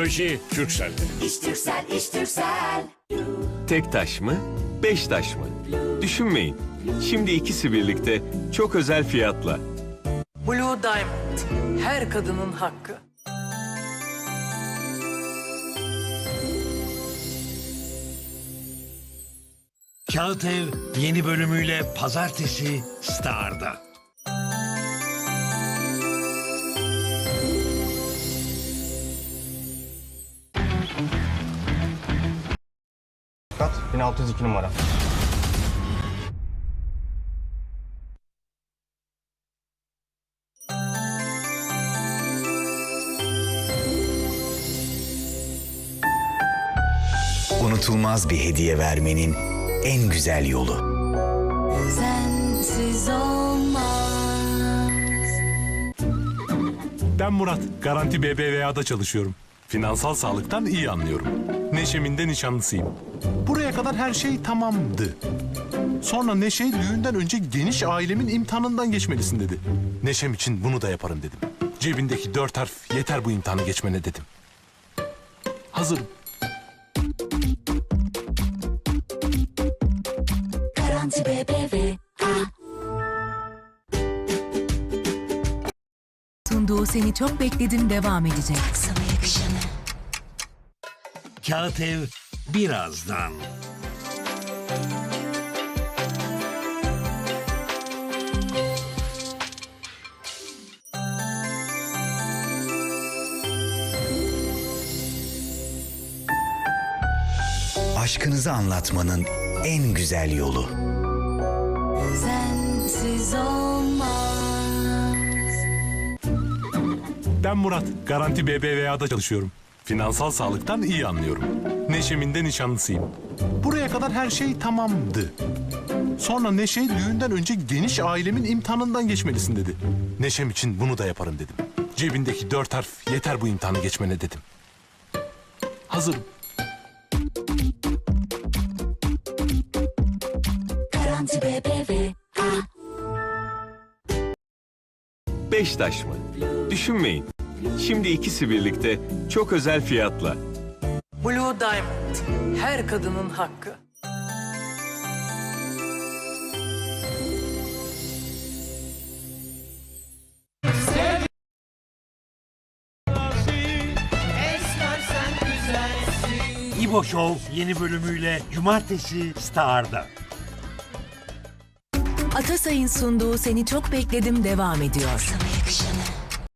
Teknoloji Türkcell'de. İş Türksel, iş Türksel. Tek taş mı? Beş taş mı? Düşünmeyin. Şimdi ikisi birlikte çok özel fiyatla. Blue Diamond. Her kadının hakkı. Kağıt Ev yeni bölümüyle pazartesi Star'da. 1602 numara. unutulmaz bir hediye vermenin en güzel yolu. Sensiz olmaz. Ben Murat. Garanti BBVA'da çalışıyorum. Finansal sağlıktan iyi anlıyorum. Neşem'in de nişanlısıyım. Buraya kadar her şey tamamdı. Sonra Neşe düğünden önce geniş ailemin imtihanından geçmelisin dedi. Neşem için bunu da yaparım dedim. Cebindeki dört harf yeter bu imtihanı geçmene dedim. Hazırım. Garanti BBVA. Sunduğu seni çok bekledim devam edecek. Sana yakışanı. Kağıt Ev birazdan. Aşkınızı anlatmanın en güzel yolu. Sensiz olmaz. Ben Murat. Garanti BBVA'da çalışıyorum. Finansal sağlıktan iyi anlıyorum. Neşem'in de nişanlısıyım. Buraya kadar her şey tamamdı. Sonra Neşe düğünden önce geniş ailemin imtihanından geçmelisin dedi. Neşem için bunu da yaparım dedim. Cebindeki dört harf yeter bu imtihanı geçmene dedim. Hazırım. Garanti BBVA. Beş taş mı? Düşünmeyin. Şimdi ikisi birlikte çok özel fiyatla. Blue Diamond. Her kadının hakkı. İbo Show yeni bölümüyle cumartesi Star'da. Atasay'ın sunduğu seni çok bekledim devam ediyor. Sana yakışanı.